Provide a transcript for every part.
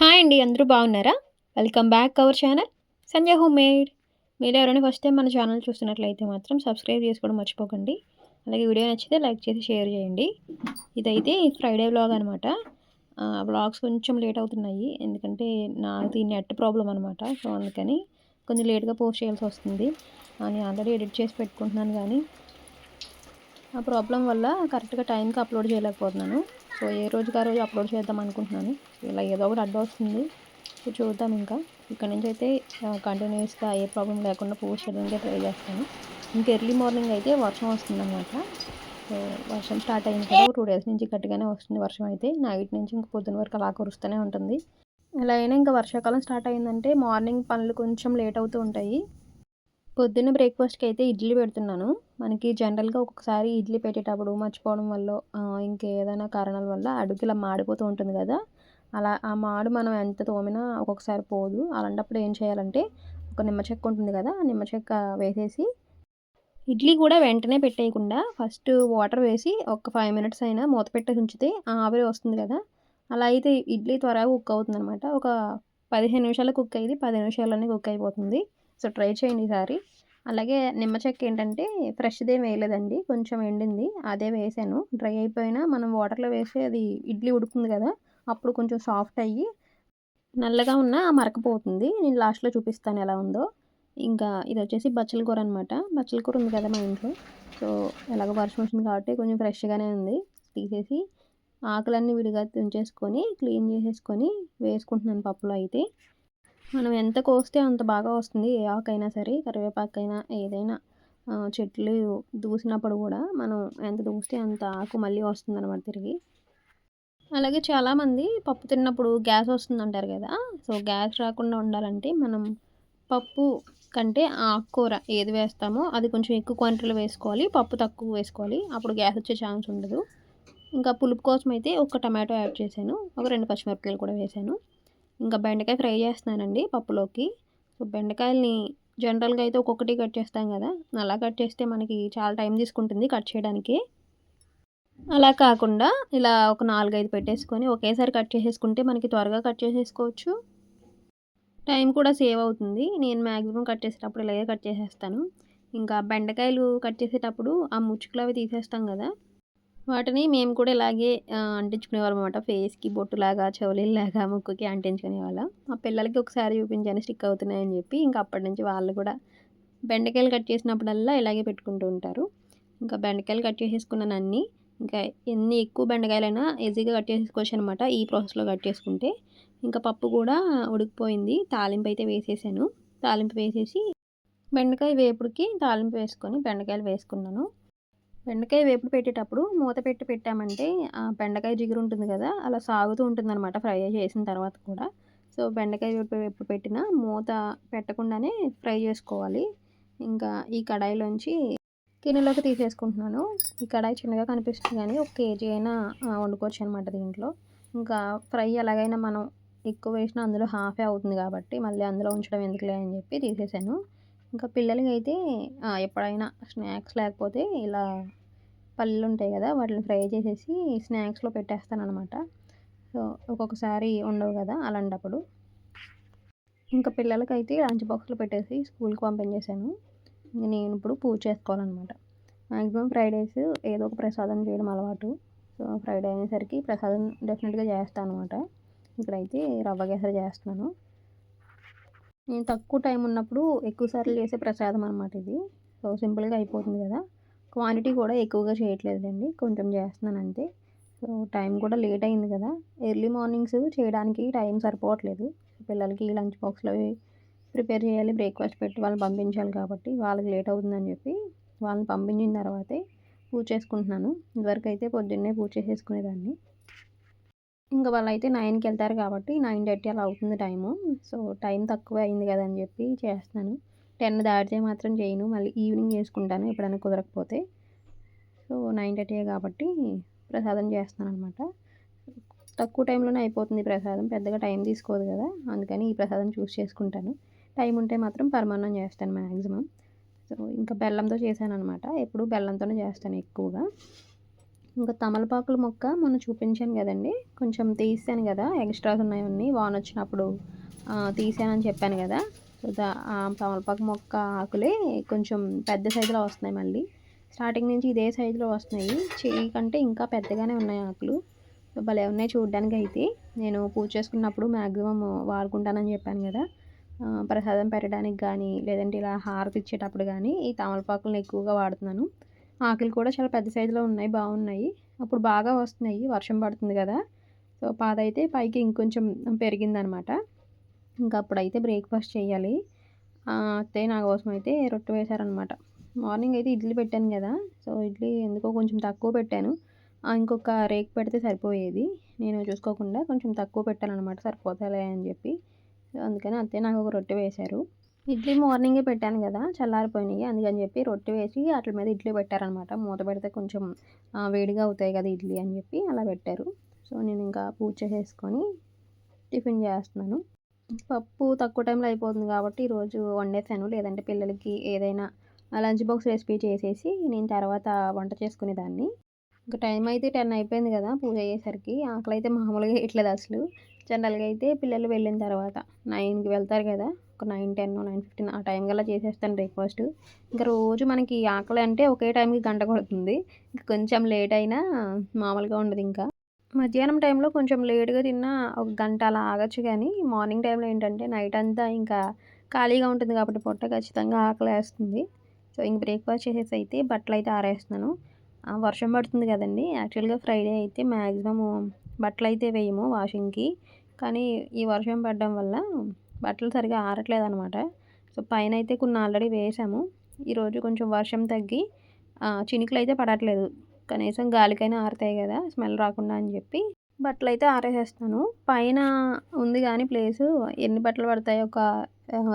Hi అండి అందరూ బాగున్నారా? Welcome back our channel. Sanjay home made. మీరు ఎవరైనా ఫస్ట్ టైం మన ఛానల్ చూస్తున్నట్లయితే మాత్రం సబ్స్క్రైబ్ చేసుకోవడం మర్చిపోకండి. అలాగే వీడియో నచ్చితే లైక్ చేసి షేర్ చేయండి. ఇదైతే ఫ్రైడే వ్లాగ్ అనమాట వ్లాగ్స్ కొంచెం లేట్ అవుతున్నాయి. ఎందుకంటే నాది నెట్ ప్రాబ్లం అనమాట సో అందుకని కొంచెం లేట్గా పోస్ట్ చేయాల్సి వస్తుంది. నేను ఆల్రెడీ ఎడిట్ చేసి పెట్టుకుంటున్నాను కానీ ఆ ప్రాబ్లం వల్ల కరెక్ట్గా టైంకి అప్లోడ్ చేయలేకపోతున్నాను. సో ఏ రోజుకి ఆ రోజు అప్లోడ్ చేద్దాం అనుకుంటున్నాను. ఇలా ఏదో ఒకటి అడ్డు వస్తుంది. సో చూద్దాం ఇంకా. ఇక్కడ నుంచి అయితే కంటిన్యూస్గా ఏ ప్రాబ్లం లేకుండా పోస్ట్ చేయడానికి ట్రై చేస్తాను. ఇంకా ఎర్లీ మార్నింగ్ అయితే వర్షం వస్తుంది అనమాట సో వర్షం స్టార్ట్ అయింది కదా టూ డేస్ నుంచి గట్టిగానే వస్తుంది వర్షం అయితే. నైట్ నుంచి ఇంక పొద్దున వరకు అలా కురుస్తూనే ఉంటుంది. ఎలా అయినా ఇంకా వర్షాకాలం స్టార్ట్ అయిందంటే మార్నింగ్ పనులు కొంచెం లేట్ అవుతూ ఉంటాయి. పొద్దున్న బ్రేక్ఫాస్ట్కి అయితే ఇడ్లీ పెడుతున్నాను. మనకి జనరల్గా ఒక్కొక్కసారి ఇడ్లీ పెట్టేటప్పుడు మర్చిపోవడం వల్ల ఇంకేదైనా కారణాల వల్ల అడుగు ఇలా మాడిపోతూ ఉంటుంది కదా. అలా ఆ మాడు మనం ఎంత తోమినా ఒక్కొక్కసారి పోదు. అలాంటప్పుడు ఏం చేయాలంటే ఒక నిమ్మ చెక్క ఉంటుంది కదా ఆ నిమ్మ చెక్క వేసేసి ఇడ్లీ కూడా వెంటనే పెట్టేయకుండా ఫస్ట్ వాటర్ వేసి ఒక ఫైవ్ మినిట్స్ అయినా మూత పెట్టేసి ఉంచితే ఆవిరి వస్తుంది కదా. అలా అయితే ఇడ్లీ త్వరగా కుక్ అవుతుంది అనమాట ఒక పదిహేను నిమిషాలు కుక్ అయ్యింది పది నిమిషాల్లోనే కుక్ అయిపోతుంది. సో ట్రై చేయండి ఈసారి అలాగే నిమ్మ చెక్క ఏంటంటే ఫ్రెష్దే వేయలేదండి కొంచెం ఎండింది అదే వేసాను. డ్రై అయిపోయినా మనం వాటర్లో వేసి అది ఇడ్లీ ఉడుకుంది కదా అప్పుడు కొంచెం సాఫ్ట్ అయ్యి నల్లగా ఉన్న మరకపోతుంది. నేను లాస్ట్లో చూపిస్తాను ఎలా ఉందో. ఇంకా ఇది వచ్చేసి బచ్చల కూర అనమాట బచ్చల కూర ఉంది కదా మా ఇంట్లో. సో ఎలాగో వర్షం వచ్చింది కాబట్టి కొంచెం ఫ్రెష్గానే ఉంది. తీసేసి ఆకులన్నీ విడిగా తుంచేసుకొని క్లీన్ చేసేసుకొని వేసుకుంటున్నాను పప్పులో అయితే. మనం ఎంత కోస్తే అంత బాగా వస్తుంది ఏ ఆకైనా సరే కరివేపాకైనా ఏదైనా చెట్లు దూసినప్పుడు కూడా మనం ఎంత దూస్తే అంత ఆకు మళ్ళీ వస్తుంది అనమాట తిరిగి. అలాగే చాలామంది పప్పు తిన్నప్పుడు గ్యాస్ వస్తుంది అంటారు కదా సో గ్యాస్ రాకుండా ఉండాలంటే మనం పప్పు కంటే ఆకుకూర ఏది వేస్తామో అది కొంచెం ఎక్కువ క్వాంటిటీలో వేసుకోవాలి పప్పు తక్కువ వేసుకోవాలి అప్పుడు గ్యాస్ వచ్చే ఛాన్స్ ఉండదు. ఇంకా పులుపు కోసం అయితే ఒక టమాటో యాడ్ చేశాను ఒక రెండు పచ్చిమిరపకాయలు కూడా వేసాను ఇంకా బెండకాయ ఫ్రై చేస్తున్నానండి పప్పులోకి. సో బెండకాయలని జనరల్గా అయితే ఒక్కొక్కటి కట్ చేస్తాం కదా అలా కట్ చేస్తే మనకి చాలా టైం తీసుకుంటుంది కట్ చేయడానికి. అలా కాకుండా ఇలా ఒక నాలుగైదు పెట్టేసుకొని ఒకేసారి కట్ చేసేసుకుంటే మనకి త్వరగా కట్ చేసేసుకోవచ్చు. టైం కూడా సేవ్ అవుతుంది. నేను మ్యాక్సిమం కట్ చేసేటప్పుడు ఇలాగే కట్ చేసేస్తాను. ఇంకా బెండకాయలు కట్ చేసేటప్పుడు ఆ ముచ్చుకులు అవి తీసేస్తాం కదా వాటిని మేము కూడా ఇలాగే అంటించుకునేవాళ్ళం అనమాట ఫేస్కి బొట్టులాగా చెవులీలాగా ముక్కుకి అంటించుకునేవాళ్ళం. మా పిల్లలకి ఒకసారి చూపించాను స్టిక్ అవుతున్నాయని చెప్పి. ఇంకా అప్పటి నుంచి వాళ్ళు కూడా బెండకాయలు కట్ చేసినప్పుడల్లా ఇలాగే పెట్టుకుంటూ ఉంటారు. ఇంకా బెండకాయలు కట్ చేసేసుకున్నాను అన్నీ ఇంకా ఎన్ని ఎక్కువ బెండకాయలైనా ఈజీగా కట్ చేసేసుకోవచ్చు అనమాట ఈ ప్రాసెస్లో కట్ చేసుకుంటే. ఇంకా పప్పు కూడా ఉడికిపోయింది. తాలింపు అయితే వేసేసాను. తాలింపు వేసేసి బెండకాయ వేపుడికి తాలింపు వేసుకొని బెండకాయలు వేసుకున్నాను. బెండకాయ వేపుడు పెట్టేటప్పుడు మూత పెట్టి పెట్టామంటే ఆ బెండకాయ జిగురు ఉంటుంది కదా అలా సాగుతూ ఉంటుంది అనమాట ఫ్రై చేసిన తర్వాత కూడా. సో బెండకాయ వేపుడు ఎప్పుడు పెట్టినా మూత పెట్టకుండానే ఫ్రై చేసుకోవాలి. ఇంకా ఈ కడాయిలోంచి గిన్నెలోకి తీసేసుకుంటున్నాను. ఈ కడాయి చిన్నగా కనిపిస్తుంది కానీ ఒక కేజీ అయినా వండుకోవచ్చు అనమాట దీంట్లో. ఇంకా ఫ్రై ఎలాగైనా మనం ఎక్కువ వేసినా అందులో హాఫే అవుతుంది కాబట్టి మళ్ళీ అందులో ఉంచడం ఎందుకులే అని చెప్పి తీసేసాను. ఇంకా పిల్లలకి అయితే ఎప్పుడైనా స్నాక్స్ లేకపోతే ఇలా పళ్ళు ఉంటాయి కదా వాటిని ఫ్రై చేసేసి స్నాక్స్లో పెట్టేస్తాను అనమాట సో ఒక్కొక్కసారి ఉండవు కదా అలాంటప్పుడు. ఇంకా పిల్లలకైతే లంచ్ బాక్స్లో పెట్టేసి స్కూల్కి పంపించేశాను. నేను ఇప్పుడు పూజ చేసుకోవాలన్నమాట. మ్యాక్సిమం ఫ్రైడేస్ ఏదో ఒక ప్రసాదం చేయడం అలవాటు. సో ఫ్రైడే అయినసరికి ప్రసాదం డెఫినెట్గా చేస్తాను అనమాట ఇక్కడైతే రవ్వ కేసరి చేస్తున్నాను. నేను తక్కువ టైం ఉన్నప్పుడు ఎక్కువసార్లు చేసే ప్రసాదం అనమాట ఇది. సో సింపుల్గా అయిపోతుంది కదా. క్వాంటిటీ కూడా ఎక్కువగా చేయట్లేదండి కొంచెం చేస్తున్నాను అంతే. సో టైం కూడా లేట్ అయింది కదా. ఎర్లీ మార్నింగ్స్ చేయడానికి టైం సరిపోవట్లేదు. పిల్లలకి లంచ్ బాక్స్లో ప్రిపేర్ చేయాలి బ్రేక్ఫాస్ట్ పెట్టి వాళ్ళని పంపించాలి కాబట్టి వాళ్ళకి లేట్ అవుతుందని చెప్పి వాళ్ళని పంపించిన తర్వాతే పూజ చేసుకుంటున్నాను. ఇదివరకు అయితే పొద్దున్నే పూజ చేసేసుకునేదాన్ని. ఇంకా వాళ్ళు అయితే నైన్కి వెళ్తారు కాబట్టి నైన్ థర్టీ అలా అవుతుంది టైము. సో టైం తక్కువ అయింది కదా అని చెప్పి చేస్తాను టెన్ దాటితే మాత్రం చేయను. మళ్ళీ ఈవినింగ్ చేసుకుంటాను ఎప్పుడైనా కుదరకపోతే. సో నైన్ థర్టీ కాబట్టి ప్రసాదం చేస్తాను అనమాట తక్కువ టైంలోనే అయిపోతుంది ప్రసాదం. పెద్దగా టైం తీసుకోదు కదా. అందుకని ఈ ప్రసాదం చూస్ చేసుకుంటాను. టైం ఉంటే మాత్రం పరమాన్నం చేస్తాను మ్యాక్సిమం సో ఇంకా బెల్లంతో చేశాను అనమాట ఎప్పుడు బెల్లంతోనే చేస్తాను ఎక్కువగా. ఇంకా తమలపాకుల మొక్క మొన్న చూపించాను కదండి. కొంచెం తీసాను కదా ఎక్స్ట్రాస్ ఉన్నాయన్నీ వాన్ వచ్చినప్పుడు తీసానని చెప్పాను కదా. ఆ తమలపాకు మొక్క ఆకులే కొంచెం పెద్ద సైజులో వస్తున్నాయి మళ్ళీ. స్టార్టింగ్ నుంచి ఇదే సైజులో వస్తున్నాయి. చెయ్యి కంటే ఇంకా పెద్దగానే ఉన్నాయి ఆకులు. భలే ఉన్నాయి చూడడానికి అయితే. నేను పూజ చేసుకున్నప్పుడు మ్యాక్సిమం వాడుకుంటానని చెప్పాను కదా. ప్రసాదం పెట్టడానికి కానీ లేదంటే ఇలా హారతి ఇచ్చేటప్పుడు కానీ ఈ తమలపాకులను ఎక్కువగా వాడుతున్నాను. ఆకులు కూడా చాలా పెద్ద సైజులో ఉన్నాయి బాగున్నాయి. అప్పుడు బాగా వస్తున్నాయి వర్షం పడుతుంది కదా. సో పాద అయితే పైకి ఇంకొంచెం పెరిగిందనమాట. ఇంకా అప్పుడైతే బ్రేక్ఫాస్ట్ చేయాలి. అత్తయ్య నా కోసం అయితే రొట్టె వేశారనమాట. మార్నింగ్ అయితే ఇడ్లీ పెట్టాను కదా. సో ఇడ్లీ ఎందుకో కొంచెం తక్కువ పెట్టాను. ఇంకొక రేక్ పెడితే సరిపోయేది. నేను చూసుకోకుండా కొంచెం తక్కువ పెట్టాను అనమాట సరిపోతాలే అని చెప్పి. అందుకని అత్తయ్య నాకు ఒక రొట్టె వేశారు. ఇడ్లీ మార్నింగే పెట్టాను కదా చల్లారిపోయినాయి. అందుకని చెప్పి రొట్టె వేసి వాటి మీద ఇడ్లీ పెట్టారనమాట మూత పెడితే కొంచెం వేడిగా అవుతాయి కదా ఇడ్లీ అని చెప్పి అలా పెట్టారు. సో నేను ఇంకా పూజ చేసుకొని టిఫిన్ చేస్తున్నాను. పప్పు తక్కువ టైంలో అయిపోతుంది కాబట్టి ఈరోజు వండేసాను. లేదంటే పిల్లలకి ఏదైనా లంచ్ బాక్స్ రెసిపీ చేసేసి నేను తర్వాత వంట చేసుకునేదాన్ని. ఇంకా టైం అయితే టెన్ అయిపోయింది కదా పూజ అయ్యేసరికి. ఆకలి అయితే మామూలుగా ఇట్లేదు అసలు. జనరల్గా అయితే పిల్లలు వెళ్ళిన తర్వాత నైన్కి వెళ్తారు కదా ఒక నైన్ టెన్ నైన్ ఫిఫ్టీన్ ఆ టైం కల్లా చేసేస్తాను బ్రేక్ఫాస్ట్. ఇంకా రోజు మనకి ఆకలి అంటే ఒకే టైంకి గంట కొడుతుంది ఇంకా కొంచెం లేట్ అయినా మామూలుగా ఉండదు ఇంకా. మధ్యాహ్నం టైంలో కొంచెం లేట్గా తిన్నా ఒక గంట అలా ఆగచ్చు కానీ మార్నింగ్ టైంలో ఏంటంటే నైట్ అంతా ఇంకా ఖాళీగా ఉంటుంది కాబట్టి పొట్ట ఖచ్చితంగా ఆకలి వేస్తుంది. సో ఇంక బ్రేక్ఫాస్ట్ చేసేసి అయితే బట్టలు అయితే ఆరేస్తున్నాను. వర్షం పడుతుంది కదండి. యాక్చువల్గా ఫ్రైడే అయితే మ్యాక్సిమం బట్టలు అయితే వేయము వాషింగ్కి. కానీ ఈ వర్షం పడడం వల్ల బట్టలు సరిగా ఆరట్లేదు అనమాట సో పైన అయితే కొన్ని ఆల్రెడీ వేసాము. ఈరోజు కొంచెం వర్షం తగ్గి చినుకులు అయితే పడట్లేదు. కనీసం గాలికైనా ఆరుతాయి కదా స్మెల్ రాకుండా అని చెప్పి బట్టలు అయితే ఆరేసేస్తాను. పైన ఉంది కానీ ప్లేసు ఎన్ని బట్టలు పడతాయి? ఒక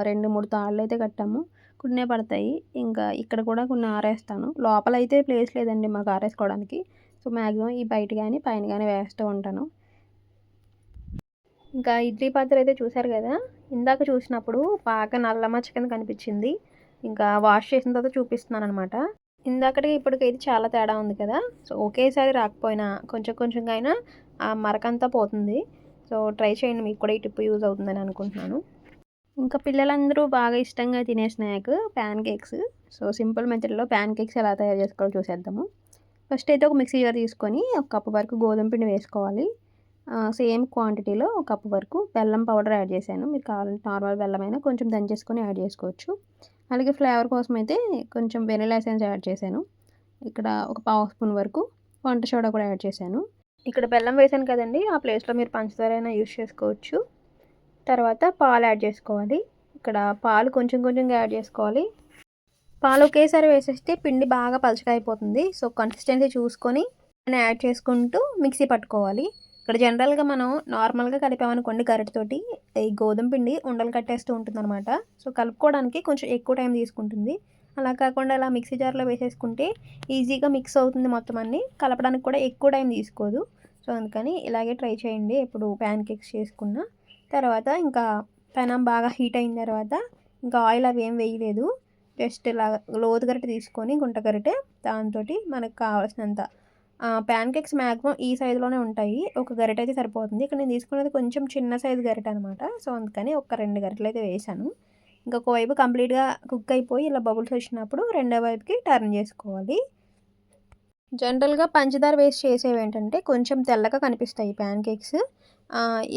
రెండు మూడు తాళ్ళు అయితే కట్టాము. కొన్నే పడతాయి. ఇంకా ఇక్కడ కూడా కొన్ని ఆరేస్తాను. లోపల అయితే ప్లేస్ లేదండి మాకు ఆరేసుకోవడానికి. సో మ్యాక్సిమం ఈ బయట కానీ పైన కానీ వేస్తూ ఉంటాను. ఇంకా ఇడ్లీ పాత్ర అయితే చూశారు కదా? ఇందాక చూసినప్పుడు బాగా నల్ల మచ్చ కింద కనిపించింది. ఇంకా వాష్ చేసిన తర్వాత చూపిస్తున్నాను అనమాట ఇందాకటి ఇప్పటికైతే చాలా తేడా ఉంది కదా? సో ఒకేసారి రాకపోయినా కొంచెం కొంచెంగా అయినా ఆ మరకంతా పోతుంది. సో ట్రై చేయండి. మీకు కూడా ఈ టిప్ యూజ్ అవుతుందని అనుకుంటున్నాను. ఇంకా పిల్లలందరూ బాగా ఇష్టంగా తినే snack pancakes so simple మెథడ్లో ప్యాన్ కేక్స్ ఎలా తయారు చేసుకోవాలో చూసేద్దాము. ఫస్ట్ అయితే ఒక మిక్సీ జార్ తీసుకొని ఒక కప్పు వరకు గోధుమ పిండి వేసుకోవాలి. సేమ్ క్వాంటిటీలో ఒక కప్పు వరకు బెల్లం పౌడర్ యాడ్ చేశాను. మీరు కావాలంటే నార్మల్ బెల్లమైనా కొంచెం దంచేసుకొని యాడ్ చేసుకోవచ్చు. అలాగే ఫ్లేవర్ కోసం అయితే కొంచెం వెనిలా ఎసెన్స్ యాడ్ చేశాను. ఇక్కడ ఒక పావు స్పూన్ వరకు వంట సోడా కూడా యాడ్ చేశాను. ఇక్కడ బెల్లం వేసాను కదండి ఆ ప్లేస్లో మీరు పంచదార అయినా యూస్ చేసుకోవచ్చు. తర్వాత పాలు యాడ్ చేసుకోవాలి. ఇక్కడ పాలు కొంచెం కొంచెంగా యాడ్ చేసుకోవాలి. పాలు ఒకేసారి వేసేస్తే పిండి బాగా పలచగా అయిపోతుంది. సో కన్సిస్టెన్సీ చూసుకొని యాడ్ చేసుకుంటూ మిక్సీ పట్టుకోవాలి. ఇక్కడ జనరల్గా మనం నార్మల్గా కలిపామనుకోండి గరిటతోటి ఈ గోధుమ పిండి ఉండలు కట్టేస్తూ ఉంటుంది అనమాట సో కలుపుకోవడానికి కొంచెం ఎక్కువ టైం తీసుకుంటుంది. అలా కాకుండా అలా మిక్సీ జార్లో వేసేసుకుంటే ఈజీగా మిక్స్ అవుతుంది మొత్తం అన్ని. కలపడానికి కూడా ఎక్కువ టైం తీసుకోదు. సో అందుకని ఇలాగే ట్రై చేయండి ఇప్పుడు ప్యాన్ కేక్స్ చేసుకున్న. తర్వాత ఇంకా పెనం బాగా హీట్ అయిన తర్వాత ఇంకా ఆయిల్ అవి ఏం వేయలేదు. జస్ట్ ఇలా లోతు గరిటె తీసుకొని గుంట గరిటె దాంతో మనకు కావాల్సినంత ప్యాన్ కేక్స్ మ్యాక్సిమం ఈ సైజులోనే ఉంటాయి. ఒక గరిట అయితే సరిపోతుంది. ఇక్కడ నేను తీసుకున్నది కొంచెం చిన్న సైజు గరిట అనమాట సో అందుకని ఒక రెండు గరిటలు అయితే వేసాను ఇంకొక వైపు కంప్లీట్గా కుక్ అయిపోయి ఇలా బబుల్స్ వచ్చినప్పుడు రెండో వైపుకి టర్న్ చేసుకోవాలి. జనరల్గా పంచదార వేసి చేసేవి ఏంటంటే కొంచెం తెల్లగా కనిపిస్తాయి ప్యాన్ కేక్స్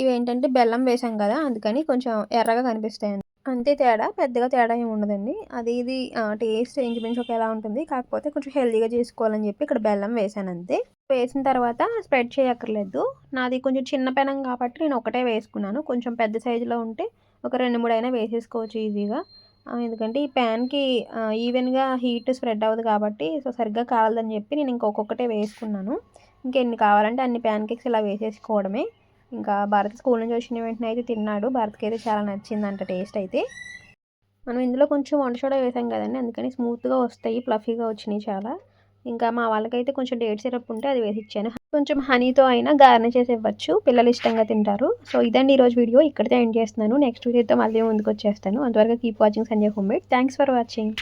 ఇవి ఏంటంటే బెల్లం వేసాం కదా అందుకని కొంచెం ఎర్రగా కనిపిస్తాయి అంతే తేడా పెద్దగా తేడా ఏమి ఉండదండి. అది ఇది టేస్ట్ ఇంచుమించు ఒకేలా ఉంటుంది. కాకపోతే కొంచెం హెల్దీగా చేసుకోవాలని చెప్పి ఇక్కడ బెల్లం వేసాను అంతే. వేసిన తర్వాత స్ప్రెడ్ చేయక్కర్లేదు. నాది కొంచెం చిన్న పెనం కాబట్టి నేను ఒకటే వేసుకున్నాను. కొంచెం పెద్ద సైజులో ఉంటే ఒక రెండు మూడు అయినా వేసేసుకోవచ్చు ఈజీగా. ఎందుకంటే ఈ ప్యాన్కి ఈవెన్గా హీట్ స్ప్రెడ్ అవ్వదు కాబట్టి సో సరిగ్గా కావాలని చెప్పి నేను ఇంకొకటే వేసుకున్నాను. ఇంకెన్ని కావాలంటే అన్ని ప్యాన్ కేక్స్ ఇలా వేసేసుకోవడమే. ఇంకా భారత్ స్కూల్ నుంచి వచ్చిన వెంటనే అయితే తిన్నాడు. భారత్కి అయితే చాలా నచ్చిందంట టేస్ట్ అయితే. మనం ఇందులో కొంచెం వంట సోడా వేసాం కదండి అందుకని స్మూత్గా వస్తాయి ఫ్లఫీగా వచ్చినాయి చాలా. ఇంకా మా వాళ్ళకైతే కొంచెం డేట్ సిరప్ ఉంటే అది వేసి ఇచ్చాను. కొంచెం హనీతో అయినా గార్నిష్ చేసి ఇవ్వచ్చు పిల్లలు ఇష్టంగా తింటారు. సో ఇదండి ఈరోజు వీడియో. ఇక్కడితో ఎండ్ చేస్తున్నాను. నెక్స్ట్ వీడియోతో మళ్ళీ ముందుకు వచ్చేస్తాను. అంతవరకు keep watching Sanjay home made. Thanks for watching.